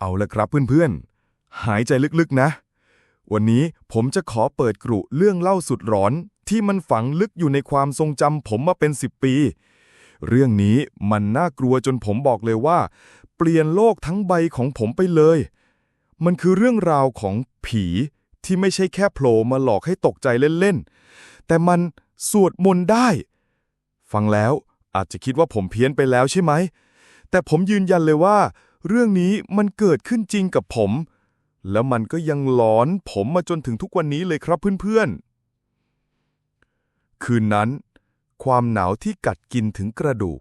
เอาละครับเพื่อนๆ หายใจลึกๆนะ วันนี้ผมจะขอเปิดกรุเรื่องเล่าสุดร้อนที่มันฝังลึกอยู่ในความทรงจำผมมาเป็น10ปี เรื่องนี้มันน่ากลัวจนผมบอกเลยว่า เปลี่ยนโลกทั้งใบของผมไปเลย มันคือเรื่องราวของผีที่ไม่ใช่แค่โผล่มาหลอกให้ตกใจเล่นๆ แต่มันสวดมนต์ได้ ฟังแล้วอาจจะคิดว่าผมเพี้ยนไปแล้วใช่ไหม แต่ผมยืนยันเลยว่า เรื่องนี้มันเกิดขึ้นจริงกับผม แล้วมันก็ยังหลอนผมมาจนถึงทุกวันนี้เลยครับเพื่อนๆ คืนนั้น ความหนาวที่กัดกินถึงกระดูก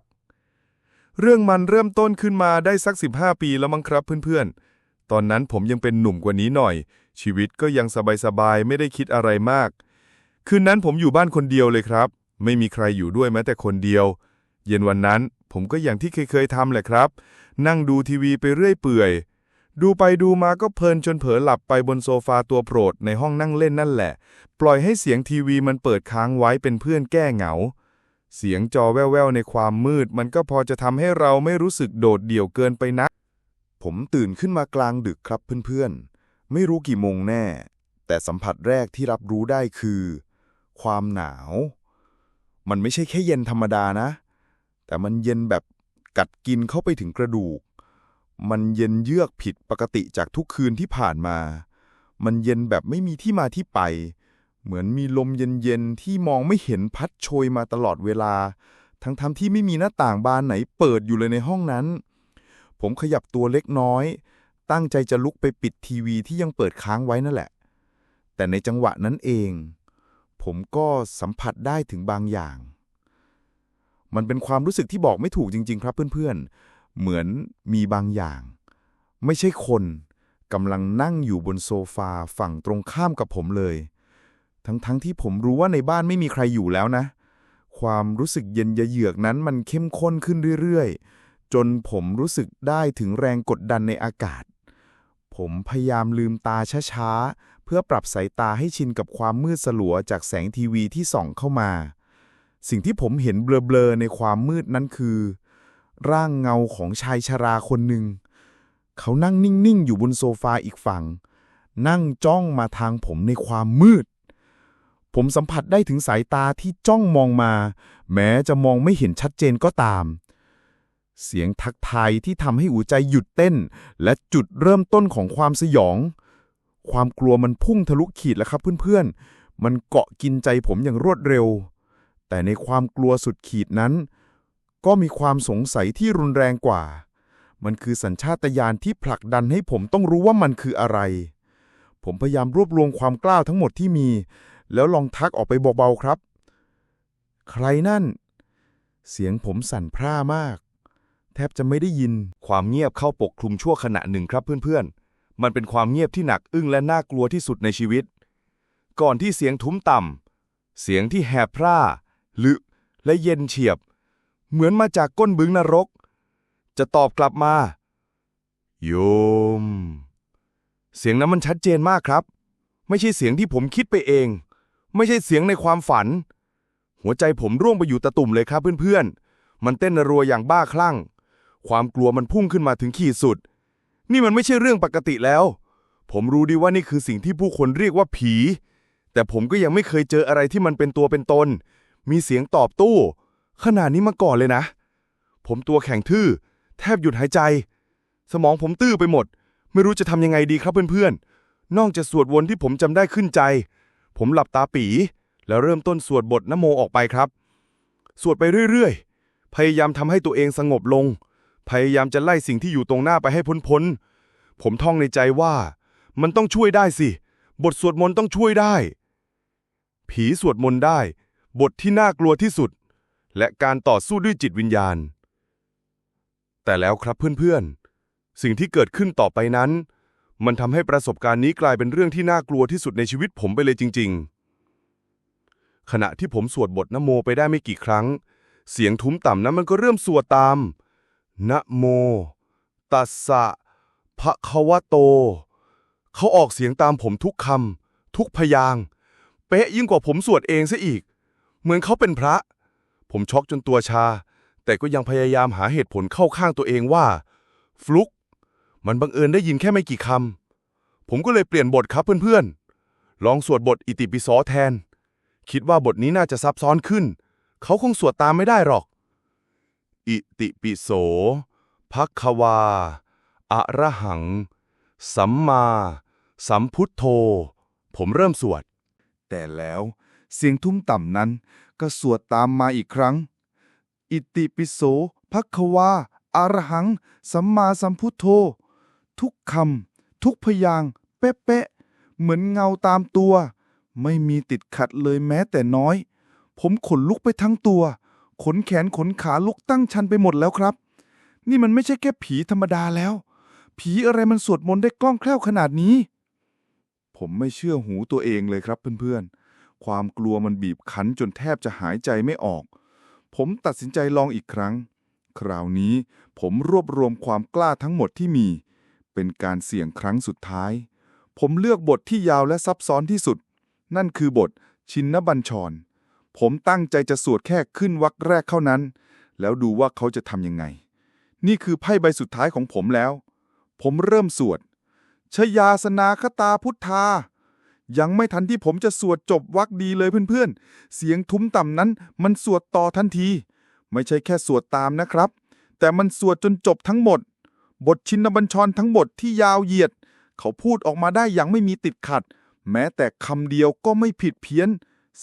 เรื่องมันเริ่มต้นขึ้นมาได้สัก 15 ปีแล้วมั้งครับเพื่อนๆ ตอนนั้นผมยังเป็นหนุ่มกว่านี้หน่อย ชีวิตก็ยังสบายๆ ไม่ได้คิดอะไรมาก คืนนั้นผมอยู่บ้านคนเดียวเลยครับ ไม่มีใครอยู่ด้วยแม้แต่คนเดียว เย็นวันนั้นผมก็อย่างที่เคยๆทำแหละครับ นั่งดูทีวีไปเรื่อยเปื่อย ดูไปดูมาก็เพลินจนเผลอหลับไปบนโซฟาตัวโปรดในห้องนั่งเล่นนั่นแหละ ปล่อยให้เสียงทีวีมันเปิดค้างไว้เป็นเพื่อนแก้เหงา เสียงจอแว่วๆในความมืด มันก็พอจะทำให้เราไม่รู้สึกโดดเดี่ยวเกินไปนัก ผมตื่นขึ้นมากลางดึกครับเพื่อนๆ ไม่รู้กี่โมงแน่ แต่สัมผัสแรกที่รับรู้ได้คือ ความหนาว มันไม่ใช่แค่เย็นธรรมดานะ แต่มันเย็นแบบกัดกินเข้าไปถึงกระดูก มันเย็นเยือกผิดปกติจากทุกคืนที่ผ่านมา มันเย็นแบบไม่มีที่มาที่ไป เหมือนมีลมเย็นๆที่มองไม่เห็นพัดโชยมาตลอดเวลา ทั้งๆทที่ไม่มีหน้าต่างบานไหนเปิดอยู่เลยในห้องนั้น ผมขยับตัวเล็กน้อย ตั้งใจจะลุกไปปิดทีวีที่ยังเปิดค้างไว้นั่นแหละ แต่ในจังหวะนั้นเอง ผมก็สัมผัสได้ถึงบางอย่าง มันเป็นความรู้สึกที่บอกไม่ถูกจริง ๆ ครับเพื่อนๆ เหมือนมีบางอย่าง ไม่ใช่คนกำลังนั่งอยู่บนโซฟาฝั่งตรงข้ามกับผมเลย ทั้งๆทที่ผมรู้ว่าในบ้านไม่มีใครอยู่แล้วนะ ความรู้สึกเย็นยะเยือกนั้นมันเข้มข้นขึ้นเรื่อยๆ จนผมรู้สึกได้ถึงแรงกดดันในอากาศ ผมพยายามลืมตาช้าๆ เพื่อปรับสายตาให้ชินกับความมืดสลัวจากแสงทีวีที่ส่องเข้ามา สิ่งที่ผมเห็นเบลอๆในความมืดนั้นคือ ร่างเงาของชายชราคนหนึ่ง เขานั่งนิ่งๆ อยู่บนโซฟาอีกฝั่ง นั่งจ้องมาทางผมในความมืด ผมสัมผัสได้ถึงสายตาที่จ้องมองมา แม้จะมองไม่เห็นชัดเจนก็ตาม เสียงทักทายที่ทำให้หัวใจหยุดเต้น และจุดเริ่มต้นของความสยอง ความกลัวมันพุ่งทะลุขีดแล้วครับเพื่อนๆ มันเกาะกินใจผมอย่างรวดเร็ว แต่ในความกลัวสุดขีดนั้น ก็มีความสงสัยที่รุนแรงกว่า มันคือสัญชาตญาณที่ผลักดันให้ผมต้องรู้ว่ามันคืออะไร ผมพยายามรวบรวมความกล้าทั้งหมดที่มี แล้วลองทักออกไปเบาๆครับ ใครนั่น เสียงผมสั่นพร่ามาก แทบจะไม่ได้ยิน ความเงียบเข้าปกคลุมชั่วขณะหนึ่งครับเพื่อนๆ มันเป็นความเงียบที่หนักอึ้งและน่ากลัวที่สุดในชีวิต ก่อนที่เสียงทุ้มต่ำเสียงที่แหบพร่า ลึกและเย็นเฉียบ เหมือนมาจากก้นบึงนรก จะตอบกลับมา โยม เสียงนั้นมันชัดเจนมากครับ ไม่ใช่เสียงที่ผมคิดไปเอง ไม่ใช่เสียงในความฝัน หัวใจผมร่วงไปอยู่ตะตุ่มเลยครับเพื่อนๆ มันเต้นระรัวอย่างบ้าคลั่ง ความกลัวมันพุ่งขึ้นมาถึงขีดสุด นี่มันไม่ใช่เรื่องปกติแล้ว ผมรู้ดีว่านี่คือสิ่งที่ผู้คนเรียกว่าผี แต่ผมก็ยังไม่เคยเจออะไรที่มันเป็นตัวเป็นตน มีเสียงตอบโต้ขนาดนี้มาก่อนเลยนะ ผมตัวแข็งทื่อ แทบหยุดหายใจ สมองผมตื้อไปหมด ไม่รู้จะทำยังไงดีครับเพื่อนๆ นอกจากสวดวนที่ผมจำได้ขึ้นใจ ผมหลับตาปี แล้วเริ่มต้นสวดบทนโมออกไปครับ สวดไปเรื่อยๆ พยายามทำให้ตัวเองสงบลง พยายามจะไล่สิ่งที่อยู่ตรงหน้าไปให้พ้นๆ ผมท่องในใจว่า มันต้องช่วยได้สิ บทสวดมนต์ต้องช่วยได้ ผีสวดมนต์ได้ บทที่น่ากลัวที่สุด และการต่อสู้ด้วยจิตวิญญาณ แต่แล้วครับเพื่อนๆ สิ่งที่เกิดขึ้นต่อไปนั้น มันทำให้ประสบการณ์นี้กลายเป็นเรื่องที่น่ากลัวที่สุดในชีวิตผมไปเลยจริง ๆ ขณะที่ผมสวดบทนโมไปได้ไม่กี่ครั้ง เสียงทุ้มต่ำนั้นมันก็เริ่มสวดตามนะโม ตัสสะภะคะวะโต เขาออกเสียงตามผมทุกคำทุกพยางเป๊ะยิ่งกว่าผมสวดเองซะอีก เหมือนเขาเป็นพระ ผมช็อกจนตัวชา แต่ก็ยังพยายามหาเหตุผลเข้าข้างตัวเองว่า ฟลุก มันบังเอิญได้ยินแค่ไม่กี่คำ ผมก็เลยเปลี่ยนบทครับเพื่อนๆ ลองสวดบทอิติปิโสแทน คิดว่าบทนี้น่าจะซับซ้อนขึ้น เขาคงสวดตามไม่ได้หรอก อิติปิโสภักควา อะระหัง สัมมา สัมพุทโธ ผมเริ่มสวด แต่แล้ว เสียงทุ้มต่ำนั้นก็สวดตามมาอีกครั้ง อิติปิโสภัควาอารหัง สัมมาสัมพุทโธ ทุกคำทุกพยางค์เป๊ะๆเหมือนเงาตามตัว ไม่มีติดขัดเลยแม้แต่น้อย ผมขนลุกไปทั้งตัว ขนแขนขนขาลุกตั้งชันไปหมดแล้วครับ นี่มันไม่ใช่แค่ผีธรรมดาแล้ว ผีอะไรมันสวดมนต์ได้กล้องแคล่วขนาดนี้ ผมไม่เชื่อหูตัวเองเลยครับเพื่อนๆ ความกลัวมันบีบคั้นจนแทบจะหายใจไม่ออก ผมตัดสินใจลองอีกครั้ง คราวนี้ผมรวบรวมความกล้าทั้งหมดที่มี เป็นการเสี่ยงครั้งสุดท้าย ผมเลือกบทที่ยาวและซับซ้อนที่สุด นั่นคือบทชินนบัญชร ผมตั้งใจจะสวดแค่ขึ้นวรรคแรกเท่านั้น แล้วดูว่าเขาจะทำยังไง นี่คือไพ่ใบสุดท้ายของผมแล้ว ผมเริ่มสวดชยาสนาคตาพุทธา ยังไม่ทันที่ผมจะสวดจบวรรคดีเลยเพื่อนๆ เสียงทุ้มต่ำนั้นมันสวดต่อทันที ไม่ใช่แค่สวดตามนะครับ แต่มันสวดจนจบทั้งหมด บทชินบัญชรทั้งหมดที่ยาวเหยียด เขาพูดออกมาได้อย่างไม่มีติดขัด แม้แต่คำเดียวก็ไม่ผิดเพี้ยน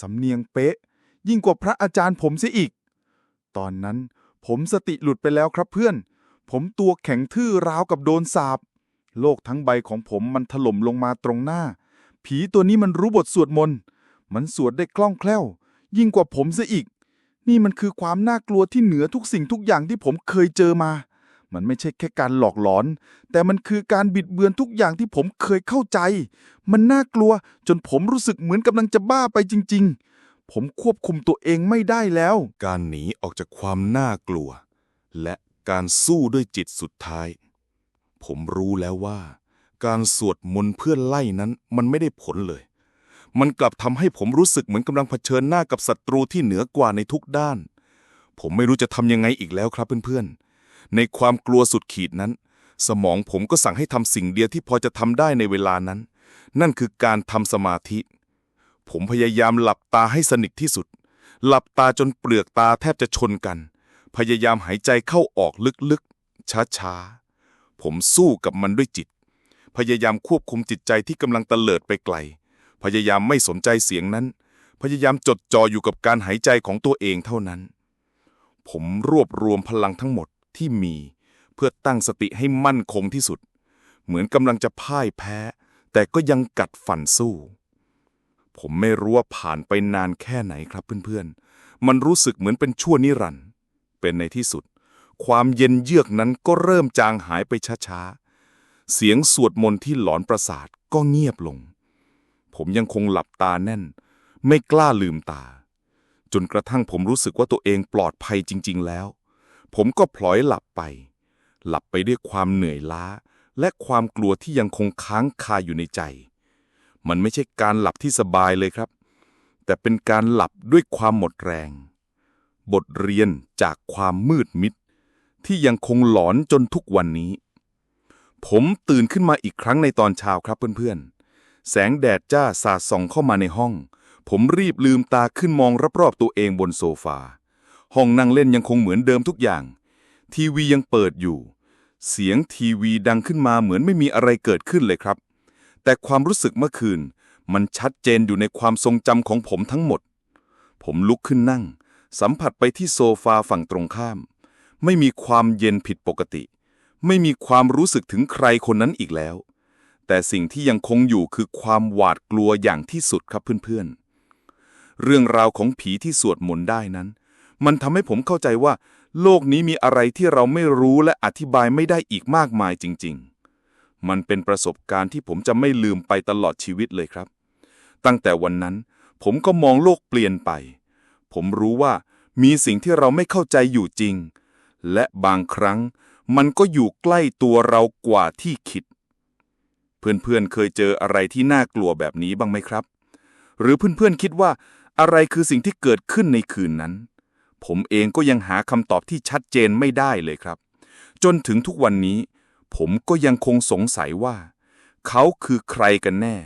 สำเนียงเป๊ะ ยิ่งกว่าพระอาจารย์ผมเสียอีก ตอนนั้นผมสติหลุดไปแล้วครับเพื่อน ผมตัวแข็งทื่อราวกับโดนสาบ โลกทั้งใบของผมมันถล่มลงมาตรงหน้า ผีตัวนี้มันรู้บทสวดมนต์ มันสวดได้คล่องแคล่ว ยิ่งกว่าผมซะอีก นี่มันคือความน่ากลัวที่เหนือทุกสิ่งทุกอย่างที่ผมเคยเจอมา มันไม่ใช่แค่การหลอกหลอน แต่มันคือการบิดเบือนทุกอย่างที่ผมเคยเข้าใจ มันน่ากลัวจนผมรู้สึกเหมือนกำลังจะบ้าไปจริง ๆ ผมควบคุมตัวเองไม่ได้แล้ว การหนีออกจากความน่ากลัว และการสู้ด้วยจิตสุดท้าย ผมรู้แล้วว่า การสวดมนต์เพื่อไล่นั้นมันไม่ได้ผลเลย มันกลับทำให้ผมรู้สึกเหมือนกำลังเผชิญหน้ากับศัตรูที่เหนือกว่าในทุกด้าน ผมไม่รู้จะทำยังไงอีกแล้วครับเพื่อนๆ ในความกลัวสุดขีดนั้น สมองผมก็สั่งให้ทำสิ่งเดียวที่พอจะทำได้ในเวลานั้น นั่นคือการทำสมาธิ ผมพยายามหลับตาให้สนิทที่สุด หลับตาจนเปลือกตาแทบจะชนกัน พยายามหายใจเข้าออกลึกๆช้าๆผมสู้กับมันด้วยจิต พยายามควบคุมจิตใจที่กำลังเตลิดไปไกล พยายามไม่สนใจเสียงนั้น พยายามจดจ่ออยู่กับการหายใจของตัวเองเท่านั้น ผมรวบรวมพลังทั้งหมดที่มี เพื่อตั้งสติให้มั่นคงที่สุด เหมือนกำลังจะพ่ายแพ้ แต่ก็ยังกัดฝันสู้ ผมไม่รู้ว่าผ่านไปนานแค่ไหนครับเพื่อนๆ มันรู้สึกเหมือนเป็นชั่วนิรันด์เป็นในที่สุด ความเย็นเยือกนั้นก็เริ่มจางหายไปช้าๆ เสียงสวดมนต์ที่หลอนประสาทก็เงียบลง ผมยังคงหลับตาแน่น ไม่กล้าลืมตา จนกระทั่งผมรู้สึกว่าตัวเองปลอดภัยจริง ๆ แล้ว ผมก็พลอยหลับไป หลับไปด้วยความเหนื่อยล้า และความกลัวที่ยังคงค้างคาอยู่ในใจ มันไม่ใช่การหลับที่สบายเลยครับ แต่เป็นการหลับด้วยความหมดแรง บทเรียนจากความมืดมิด ที่ยังคงหลอนจนทุกวันนี้ ผมตื่นขึ้นมาอีกครั้งในตอนเช้าครับเพื่อนๆ แสงแดดจ้าสาดส่องเข้ามาในห้อง ผมรีบลืมตาขึ้นมองรอบๆตัวเองบนโซฟา ห้องนั่งเล่นยังคงเหมือนเดิมทุกอย่าง ทีวียังเปิดอยู่ เสียงทีวีดังขึ้นมาเหมือนไม่มีอะไรเกิดขึ้นเลยครับ แต่ความรู้สึกเมื่อคืน มันชัดเจนอยู่ในความทรงจำของผมทั้งหมด ผมลุกขึ้นนั่ง สัมผัสไปที่โซฟาฝั่งตรงข้าม ไม่มีความเย็นผิดปกติ ไม่มีความรู้สึกถึงใครคนนั้นอีกแล้ว แต่สิ่งที่ยังคงอยู่คือความหวาดกลัวอย่างที่สุดครับเพื่อนๆ เรื่องราวของผีที่สวดมนต์ได้นั้น มันทำให้ผมเข้าใจว่า โลกนี้มีอะไรที่เราไม่รู้และอธิบายไม่ได้อีกมากมายจริง ๆ มันเป็นประสบการณ์ที่ผมจะไม่ลืมไปตลอดชีวิตเลยครับ ตั้งแต่วันนั้น ผมก็มองโลกเปลี่ยนไป ผมรู้ว่ามีสิ่งที่เราไม่เข้าใจอยู่จริง และบางครั้ง มันก็อยู่ใกล้ตัวเรากว่าที่คิด เพื่อนๆเเคยเจออะไรที่น่ากลัวแบบนี้บ้างไหมครับ หรือเพื่อนๆคิดว่าอะไรคือสิ่งที่เกิดขึ้นในคืนนั้น ผมเองก็ยังหาคำตอบที่ชัดเจนไม่ได้เลยครับ จนถึงทุกวันนี้ ผมก็ยังคงสงสัยว่า เขาคือใครกันแน่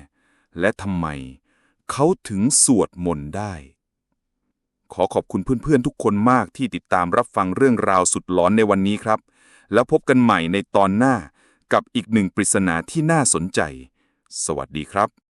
และทำไม เขาถึงสวดมนต์ได้ ขอขอบคุณเพื่อนๆทุกคนมากที่ติดตามรับฟังเรื่องราวสุดหลอนในวันนี้ครับ แล้วพบกันใหม่ในตอนหน้ากับอีกหนึ่งปริศนาที่น่าสนใจ สวัสดีครับ